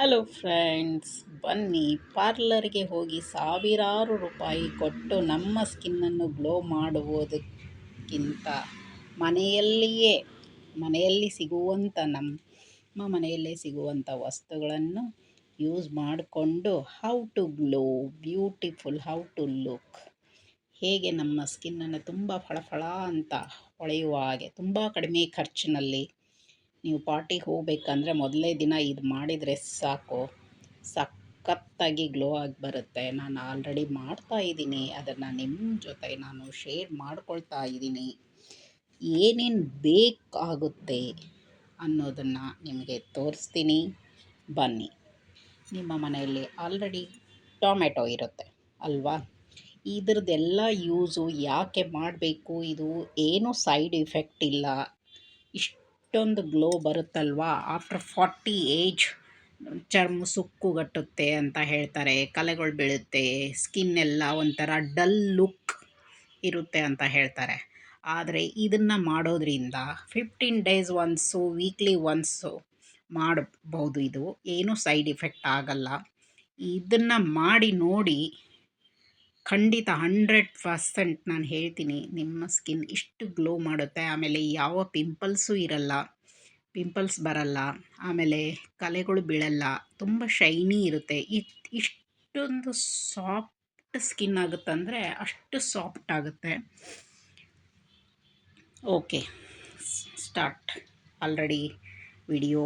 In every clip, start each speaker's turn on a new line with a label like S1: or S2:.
S1: Hello friends ಬನ್ನಿ ಪಾರ್ಲರ್ಗೆ ಹೋಗಿ ಸಾವಿರಾರು ರೂಪಾಯಿ ಕೊಟ್ಟು ನಮ್ಮ ಸ್ಕಿನ್ನನ್ನು ಗ್ಲೋ ಮಾಡುವುದಕ್ಕಿಂತ ಮನೆಯಲ್ಲಿಯೇ, ಮನೆಯಲ್ಲಿ ಸಿಗುವಂಥ ನಮ್ಮ ಮನೆಯಲ್ಲೇ ಸಿಗುವಂಥ ವಸ್ತುಗಳನ್ನು ಯೂಸ್ ಮಾಡಿಕೊಂಡು how to glow beautiful how to look ಹೇಗೆ ನಮ್ಮ ಸ್ಕಿನ್ನನ್ನು ತುಂಬ ಫಳಫಳ ಅಂತ ಹೊಳೆಯುವ ಹಾಗೆ, ತುಂಬ ಕಡಿಮೆ ಖರ್ಚಿನಲ್ಲಿ ನೀವು ಪಾರ್ಟಿಗೆ ಹೋಗಬೇಕಂದ್ರೆ ಮೊದಲನೇ ದಿನ ಇದು ಮಾಡಿದರೆ ಸಾಕು. ಸಖತ್ತಾಗಿ ಗ್ಲೋ ಆಗಿ ಬರುತ್ತೆ. ನಾನು ಆಲ್ರೆಡಿ ಮಾಡ್ತಾ ಇದ್ದೀನಿ. ಅದನ್ನು ನಿಮ್ಮ ಜೊತೆ ನಾನು ಶೇರ್ ಮಾಡ್ಕೊಳ್ತಾ ಇದ್ದೀನಿ. ಏನೇನು ಬೇಕಾಗುತ್ತೆ ಅನ್ನೋದನ್ನು ನಿಮಗೆ ತೋರಿಸ್ತೀನಿ. ಬನ್ನಿ. ನಿಮ್ಮ ಮನೆಯಲ್ಲಿ ಆಲ್ರೆಡಿ ಟೊಮೆಟೊ ಇರುತ್ತೆ ಅಲ್ವಾ? ಇದ್ರದ್ದೆಲ್ಲ ಯೂಸು ಯಾಕೆ ಮಾಡಬೇಕು? ಇದು ಏನೂ ಸೈಡ್ ಇಫೆಕ್ಟ್ ಇಲ್ಲ. ಇಷ್ಟು ಇಷ್ಟೊಂದು ಗ್ಲೋ ಬರುತ್ತಲ್ವಾ? ಆಫ್ಟರ್ ಫಾರ್ಟಿ ಏಜ್ ಚರ್ಮ ಸುಕ್ಕುಗಟ್ಟುತ್ತೆ ಅಂತ ಹೇಳ್ತಾರೆ, ಕಲೆಗಳು ಬೀಳುತ್ತೆ ಸ್ಕಿನ್ ಎಲ್ಲ ಒಂಥರ ಡಲ್ ಲುಕ್ ಇರುತ್ತೆ ಅಂತ ಹೇಳ್ತಾರೆ. ಆದರೆ ಇದನ್ನು ಮಾಡೋದ್ರಿಂದ fifteen days once weekly once ಮಾಡಬಹುದು ಇದು. ಏನೂ ಸೈಡ್ ಇಫೆಕ್ಟ್ ಆಗಲ್ಲ. ಇದನ್ನು ಮಾಡಿ ನೋಡಿ ಖಂಡಿತ ಹಂಡ್ರೆಡ್ ಪರ್ಸೆಂಟ್ ನಾನು ಹೇಳ್ತೀನಿ, ನಿಮ್ಮ ಸ್ಕಿನ್ ಇಷ್ಟು ಗ್ಲೋ ಮಾಡುತ್ತೆ. ಆಮೇಲೆ ಯಾವ ಪಿಂಪಲ್ಸು ಇರಲ್ಲ, ಪಿಂಪಲ್ಸ್ ಬರಲ್ಲ, ಆಮೇಲೆ ಕಲೆಗಳು ಬೀಳಲ್ಲ, ತುಂಬ ಶೈನಿ ಇರುತ್ತೆ. ಇಷ್ಟೊಂದು ಸಾಫ್ಟ್ ಸ್ಕಿನ್ ಆಗುತ್ತಂದರೆ ಅಷ್ಟು ಸಾಫ್ಟ್ ಆಗುತ್ತೆ. Okay, start. ಆಲ್ರೆಡಿ ವಿಡಿಯೋ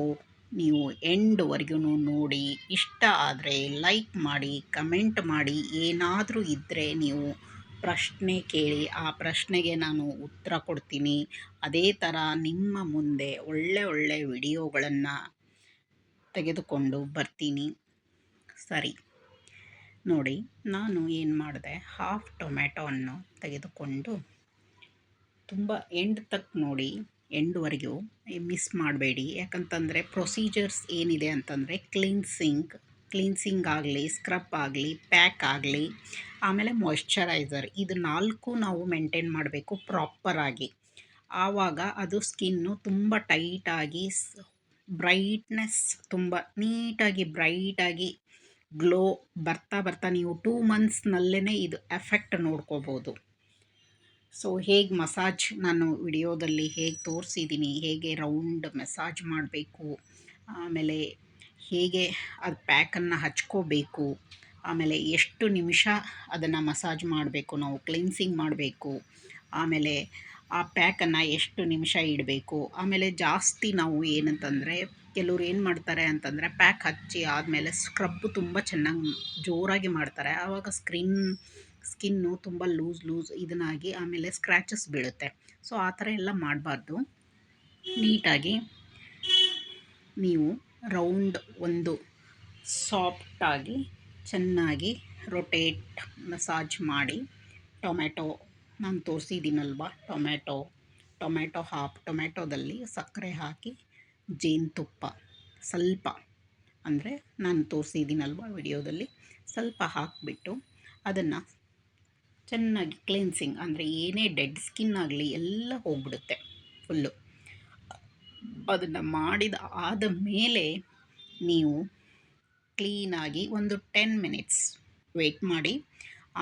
S1: ನೀವು ಎಂಡ್ವರೆಗೂ ನೋಡಿ, ಇಷ್ಟ ಆದರೆ ಲೈಕ್ ಮಾಡಿ ಕಮೆಂಟ್ ಮಾಡಿ, ಏನಾದರೂ ಇದ್ದರೆ ನೀವು ಪ್ರಶ್ನೆ ಕೇಳಿ, ಆ ಪ್ರಶ್ನೆಗೆ ನಾನು ಉತ್ತರ ಕೊಡ್ತೀನಿ. ಅದೇ ಥರ ನಿಮ್ಮ ಮುಂದೆ ಒಳ್ಳೆ ಒಳ್ಳೆ ವಿಡಿಯೋಗಳನ್ನು ತೆಗೆದುಕೊಂಡು ಬರ್ತೀನಿ. ಸರಿ. ನೋಡಿ, ನಾನು ಏನು ಮಾಡಿದೆ? ಹಾಫ್ ಟೊಮೆಟೊವನ್ನು ತೆಗೆದುಕೊಂಡು, ತುಂಬ ಎಂಡ್ ತಕ್ಕ ನೋಡಿ ಎಂಡ್ವರೆಗೂ ಮಿಸ್ ಮಾಡಬೇಡಿ. ಯಾಕಂತಂದರೆ ಪ್ರೊಸೀಜರ್ಸ್ ಏನಿದೆ ಅಂತಂದರೆ ಕ್ಲೀನ್ಸಿಂಗ್ ಕ್ಲೀನ್ಸಿಂಗ್ ಆಗಲಿ ಸ್ಕ್ರಬ್ ಆಗಲಿ ಪ್ಯಾಕ್ ಆಗಲಿ, ಆಮೇಲೆ ಮಾಯ್ಶ್ಚರೈಸರ್ ಇದು ನಾಲ್ಕು ನಾವು ಮೇಂಟೈನ್ ಮಾಡಬೇಕು ಪ್ರಾಪರಾಗಿ ಆವಾಗ ಅದು ಸ್ಕಿನ್ನು ತುಂಬ ಟೈಟಾಗಿ ಬ್ರೈಟ್ನೆಸ್ ತುಂಬ ನೀಟಾಗಿ ಬ್ರೈಟಾಗಿ ಗ್ಲೋ ಬರ್ತಾ ಬರ್ತಾ ನೀವು ಟೂ ಮಂತ್ಸ್ನಲ್ಲೇ ಇದು ಎಫೆಕ್ಟ್ ನೋಡ್ಕೋಬೋದು. ಸೊ ಹೇಗೆ ಮಸಾಜ್ ನಾನು ವಿಡಿಯೋದಲ್ಲಿ ಹೇಗೆ ತೋರಿಸಿದ್ದೀನಿ ಹೇಗೆ ರೌಂಡ್ ಮಸಾಜ್ ಮಾಡಬೇಕು, ಆಮೇಲೆ ಹೇಗೆ ಅದು ಪ್ಯಾಕನ್ನು ಹಚ್ಕೋಬೇಕು, ಆಮೇಲೆ ಎಷ್ಟು ನಿಮಿಷ ಅದನ್ನು ಮಸಾಜ್ ಮಾಡಬೇಕು, ನಾವು ಕ್ಲೀನ್ಸಿಂಗ್ ಮಾಡಬೇಕು, ಆಮೇಲೆ ಆ ಪ್ಯಾಕನ್ನು ಎಷ್ಟು ನಿಮಿಷ ಇಡಬೇಕು, ಆಮೇಲೆ ಜಾಸ್ತಿ ನಾವು ಏನಂತಂದರೆ ಕೆಲವ್ರು ಏನು ಮಾಡ್ತಾರೆ ಅಂತಂದರೆ ಪ್ಯಾಕ್ ಹಚ್ಚಿ ಆದಮೇಲೆ ಸ್ಕ್ರಬ್ ತುಂಬ ಚೆನ್ನಾಗಿ ಜೋರಾಗಿ ಮಾಡ್ತಾರೆ. ಆವಾಗ ಸ್ಕ್ರಿನ್ ಸ್ಕಿನ್ನು ತುಂಬ ಲೂಸ್ ಲೂಸ್ ಇದನ್ನಾಗಿ ಆಮೇಲೆ ಸ್ಕ್ರ್ಯಾಚಸ್ ಬೀಳುತ್ತೆ. ಸೊ ಆ ಥರ ಎಲ್ಲ ಮಾಡಬಾರ್ದು. ನೀಟಾಗಿ ನೀವು ರೌಂಡ್ ಒಂದು ಸಾಫ್ಟಾಗಿ ಚೆನ್ನಾಗಿ ರೊಟೇಟ್ ಮಸಾಜ್ ಮಾಡಿ ಟೊಮೆಟೊ ನಾನು ತೋರಿಸಿದ್ದೀನಲ್ವ? ಟೊಮೆಟೊ ಟೊಮೆಟೊ ಹಾಫ್ ಟೊಮೆಟೊದಲ್ಲಿ ಸಕ್ಕರೆ ಹಾಕಿ ಜೇನುತುಪ್ಪ ಸ್ವಲ್ಪ, ಅಂದರೆ ನಾನು ತೋರಿಸಿದ್ದೀನಲ್ವ ವಿಡಿಯೋದಲ್ಲಿ, ಸ್ವಲ್ಪ ಹಾಕಿಬಿಟ್ಟು ಅದನ್ನು ಚೆನ್ನಾಗಿ ಕ್ಲೀನ್ಸಿಂಗ್ ಅಂದರೆ ಏನೇ ಡೆಡ್ ಸ್ಕಿನ್ ಆಗಲಿ ಎಲ್ಲ ಹೋಗ್ಬಿಡುತ್ತೆ ಫುಲ್ಲು ಅದನ್ನು ಮಾಡಿದ ಆದ ಮೇಲೆ ನೀವು ಕ್ಲೀನಾಗಿ ಒಂದು ಟೆನ್ ಮಿನಿಟ್ಸ್ ವೆಯ್ಟ್ ಮಾಡಿ,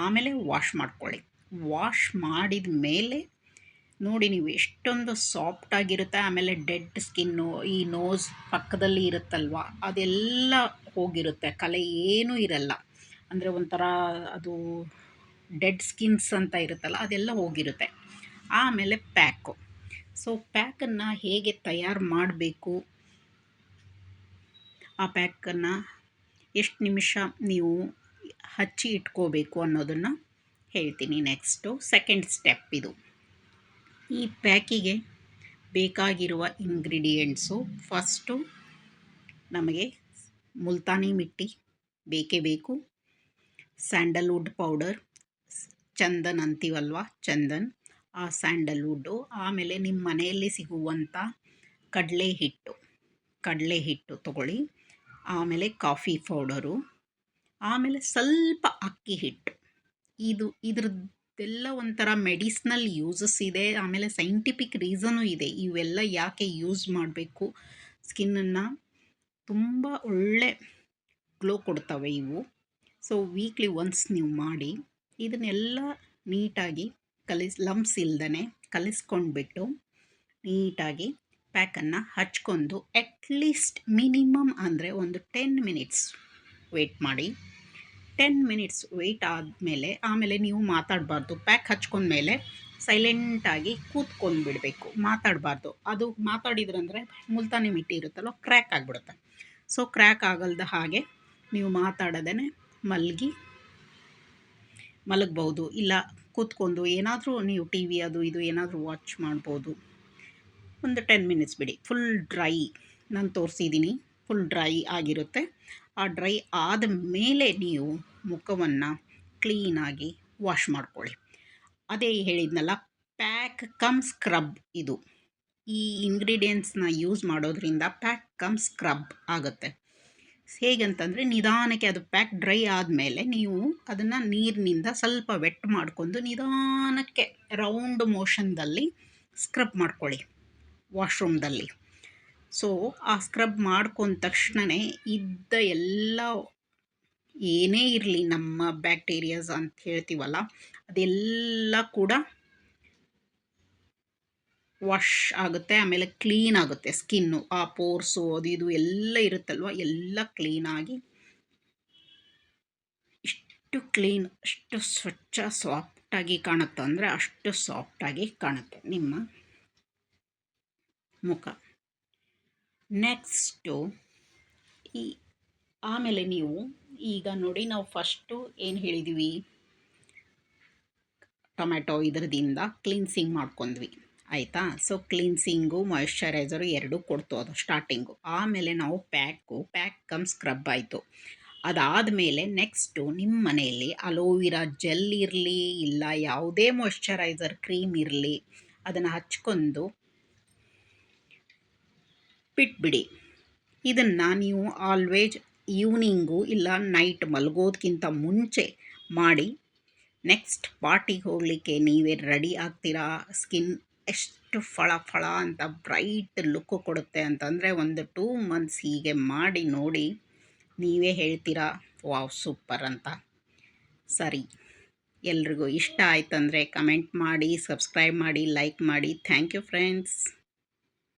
S1: ಆಮೇಲೆ ವಾಶ್ ಮಾಡ್ಕೊಳ್ಳಿ. ವಾಶ್ ಮಾಡಿದ ಮೇಲೆ ನೋಡಿ ನೀವು ಎಷ್ಟೊಂದು ಸಾಫ್ಟಾಗಿರುತ್ತೆ ಆಮೇಲೆ ಡೆಡ್ ಸ್ಕಿನ್ನು ಈ ನೋಸ್ ಪಕ್ಕದಲ್ಲಿ ಇರುತ್ತಲ್ವ, ಅದೆಲ್ಲ ಹೋಗಿರುತ್ತೆ, ಕಲೆ ಏನೂ ಇರಲ್ಲ. ಅಂದರೆ ಒಂಥರ ಅದು ಡೆಡ್ ಸ್ಕಿನ್ಸ್ ಅಂತ ಇರುತ್ತಲ್ಲ, ಅದೆಲ್ಲ ಹೋಗಿರುತ್ತೆ. ಆಮೇಲೆ ಪ್ಯಾಕು. ಸೊ, ಪ್ಯಾಕನ್ನು ಹೇಗೆ ತಯಾರು ಮಾಡಬೇಕು? ಆ ಪ್ಯಾಕನ್ನು ಎಷ್ಟು ನಿಮಿಷ ನೀವು ಹಚ್ಚಿ ಇಟ್ಕೋಬೇಕು ಅನ್ನೋದನ್ನು ಹೇಳ್ತೀನಿ ನೆಕ್ಸ್ಟು. ಸೆಕೆಂಡ್ ಸ್ಟೆಪ್ ಇದು. ಈ ಪ್ಯಾಕಿಗೆ ಬೇಕಾಗಿರುವ ಇಂಗ್ರೀಡಿಯೆಂಟ್ಸು ಫಸ್ಟು ನಮಗೆ ಮುಲ್ತಾನಿ ಮಿಟ್ಟಿ ಬೇಕೇ ಬೇಕು, ಸ್ಯಾಂಡಲ್ವುಡ್ ಪೌಡರ್ ಚಂದನ್ ಅಂತೀವಲ್ವ? ಚಂದನ್, ಆ ಸ್ಯಾಂಡಲ್ವುಡ್ಡು ಆಮೇಲೆ ನಿಮ್ಮ ಮನೆಯಲ್ಲಿ ಸಿಗುವಂಥ ಕಡಲೆ ಹಿಟ್ಟು. ಕಡಲೆ ಹಿಟ್ಟು ತಗೊಳ್ಳಿ. ಆಮೇಲೆ ಕಾಫಿ ಪೌಡರು. ಆಮೇಲೆ ಸ್ವಲ್ಪ ಅಕ್ಕಿ ಹಿಟ್ಟು. ಇದು, ಇದ್ರದ್ದೆಲ್ಲ ಒಂಥರ ಮೆಡಿಸ್ನಲ್ ಯೂಸಸ್ ಇದೆ. ಆಮೇಲೆ ಸೈಂಟಿಫಿಕ್ ರೀಸನು ಇದೆ. ಇವೆಲ್ಲ ಯಾಕೆ ಯೂಸ್ ಮಾಡಬೇಕು? ಸ್ಕಿನ್ನನ್ನು ತುಂಬ ಒಳ್ಳೆ ಗ್ಲೋ ಕೊಡ್ತವೆ ಇವು. ಸೊ, ವೀಕ್ಲಿ ಒನ್ಸ್ ನೀವು ಮಾಡಿ. ಇದನ್ನೆಲ್ಲ ನೀಟಾಗಿ ಕಲಿಸ್ ಲಂಪ್ಸ್ ಇಲ್ದೇ ಕಲಿಸ್ಕೊಂಡ್ಬಿಟ್ಟು ನೀಟಾಗಿ ಪ್ಯಾಕನ್ನು ಹಚ್ಕೊಂಡು ಅಟ್ಲೀಸ್ಟ್ ಮಿನಿಮಮ್ ಅಂದರೆ ಒಂದು ಟೆನ್ ಮಿನಿಟ್ಸ್ ವೆಯ್ಟ್ ಮಾಡಿ. ಟೆನ್ ಮಿನಿಟ್ಸ್ ವೆಯ್ಟ್ ಆದಮೇಲೆ ಆಮೇಲೆ ನೀವು ಮಾತಾಡಬಾರ್ದು. ಪ್ಯಾಕ್ ಹಚ್ಕೊಂಡ್ಮೇಲೆ ಸೈಲೆಂಟಾಗಿ ಕೂತ್ಕೊಂಡ್ಬಿಡಬೇಕು. ಮಾತಾಡಬಾರ್ದು. ಅದು ಮಾತಾಡಿದ್ರಂದರೆ ಮುಲ್ತಾನಿ ಮಿಟ್ಟಿ ಇರುತ್ತಲ್ಲ ಕ್ರ್ಯಾಕ್ ಆಗಿಬಿಡುತ್ತೆ. ಸೊ ಕ್ರ್ಯಾಕ್ ಆಗಲ್ದ ಹಾಗೆ ನೀವು ಮಾತಾಡದೇ ಮಲಗಿ ಮಲಗ್ಬೋದು ಇಲ್ಲ ಕೂತ್ಕೊಂಡು ಏನಾದರೂ ನೀವು ಟಿ ವಿ ಅದು ಇದು ಏನಾದರೂ ವಾಚ್ ಮಾಡ್ಬೋದು. ಒಂದು ಟೆನ್ ಮಿನಿಟ್ಸ್ ಬಿಡಿ. Full dry. ನಾನು ತೋರಿಸಿದ್ದೀನಿ. ಫುಲ್ ಡ್ರೈ ಆಗಿರುತ್ತೆ. ಆ ಡ್ರೈ ಆದ ಮೇಲೆ ನೀವು ಮುಖವನ್ನು ಕ್ಲೀನಾಗಿ ವಾಶ್ ಮಾಡ್ಕೊಳ್ಳಿ. ಅದೇ ಹೇಳಿದ್ನಲ್ಲ, ಪ್ಯಾಕ್ ಕಮ್ ಸ್ಕ್ರಬ್ ಇದು. ಈ ಇಂಗ್ರೀಡಿಯೆಂಟ್ಸ್ನ ಯೂಸ್ ಮಾಡೋದ್ರಿಂದ ಪ್ಯಾಕ್ ಕಮ್ ಸ್ಕ್ರಬ್ ಆಗುತ್ತೆ. ಹೇಗಂತಂದರೆ ನಿಧಾನಕ್ಕೆ ಅದು ಪ್ಯಾಕ್ ಡ್ರೈ ಆದಮೇಲೆ ನೀವು ಅದನ್ನು ನೀರಿನಿಂದ ಸ್ವಲ್ಪ ವೆಟ್ ಮಾಡ್ಕೊಂಡು ನಿಧಾನಕ್ಕೆ ರೌಂಡ್ ಮೋಷನ್ದಲ್ಲಿ ಸ್ಕ್ರಬ್ ಮಾಡ್ಕೊಳ್ಳಿ ವಾಶ್ರೂಮ್ದಲ್ಲಿ ಸೊ ಆ ಸ್ಕ್ರಬ್ ಮಾಡ್ಕೊಂಡ ತಕ್ಷಣವೇ ಇದ್ದ ಎಲ್ಲ ಏನೇ ಇರಲಿ ನಮ್ಮ ಬ್ಯಾಕ್ಟೀರಿಯಾಸ್ ಅಂತ ಹೇಳ್ತೀವಲ್ಲ, ಅದೆಲ್ಲ ಕೂಡ ವಾಶ್ ಆಗುತ್ತೆ, ಆಮೇಲೆ ಕ್ಲೀನ್ ಆಗುತ್ತೆ ಸ್ಕಿನ್ನು ಆ ಪೋರ್ಸು ಅದು ಇದು ಎಲ್ಲ ಇರುತ್ತಲ್ವ? ಎಲ್ಲ ಕ್ಲೀನಾಗಿ ಇಷ್ಟು ಕ್ಲೀನ್ ಅಷ್ಟು ಸ್ವಚ್ಛ ಸಾಫ್ಟಾಗಿ ಕಾಣುತ್ತೆ ಅಂದರೆ ಅಷ್ಟು ಸಾಫ್ಟಾಗಿ ಕಾಣುತ್ತೆ ನಿಮ್ಮ ಮುಖ. ನೆಕ್ಸ್ಟು ಈ ಆಮೇಲೆ ನೀವು ಈಗ ನೋಡಿ ನಾವು ಫಸ್ಟು ಏನು ಹೇಳಿದ್ವಿ? ಟೊಮೆಟೊ ಇದರದಿಂದ ಕ್ಲೀನ್ಸಿಂಗ್ ಮಾಡ್ಕೊಂಡ್ವಿ. ಆಯಿತಾ? ಸೊ ಕ್ಲೀನ್ಸಿಂಗು ಮಾಯಿಶ್ಚರೈಸರು ಎರಡೂ ಕೊಡ್ತು ಅದು ಸ್ಟಾರ್ಟಿಂಗು ಆಮೇಲೆ ನಾವು ಪ್ಯಾಕು ಪ್ಯಾಕ್ ಕಮ್ ಸ್ಕ್ರಬ್ ಆಯಿತು. ಅದಾದಮೇಲೆ ನೆಕ್ಸ್ಟು ನಿಮ್ಮ ಮನೆಯಲ್ಲಿ ಅಲೋವಿರಾ ಜೆಲ್ ಇರಲಿ, ಇಲ್ಲ ಯಾವುದೇ ಮಾಯಿಶ್ಚರೈಸರ್ ಕ್ರೀಮ್ ಇರಲಿ, ಅದನ್ನು ಹಚ್ಕೊಂಡು ಬಿಟ್ಬಿಡಿ. ಇದನ್ನು ನೀವು ಆಲ್ವೇಜ್ ಈವ್ನಿಂಗು ಇಲ್ಲ ನೈಟ್ ಮಲಗೋದಕ್ಕಿಂತ ಮುಂಚೆ ಮಾಡಿ ನೆಕ್ಸ್ಟ್ ಪಾರ್ಟಿಗೆ ಹೋಗಲಿಕ್ಕೆ ನೀವೇ ರೆಡಿ ಆಗ್ತೀರಾ? ಸ್ಕಿನ್ ಎಷ್ಟು ಫಳ ಫಳ ಅಂತ ಬ್ರೈಟ್ ಲುಕ್ಕು ಕೊಡುತ್ತೆ ಅಂತಂದರೆ ಒಂದು ಟೂ ಮಂತ್ಸ್ ಹೀಗೆ ಮಾಡಿ ನೋಡಿ ನೀವೇ ಹೇಳ್ತೀರಾ? ವಾವ್, ಸೂಪರ್ ಅಂತ. ಸರಿ, ಎಲ್ರಿಗೂ ಇಷ್ಟ ಆಯ್ತಂದರೆ ಕಮೆಂಟ್ ಮಾಡಿ, ಸಬ್ಸ್ಕ್ರೈಬ್ ಮಾಡಿ, ಲೈಕ್ ಮಾಡಿ. Thank you friends.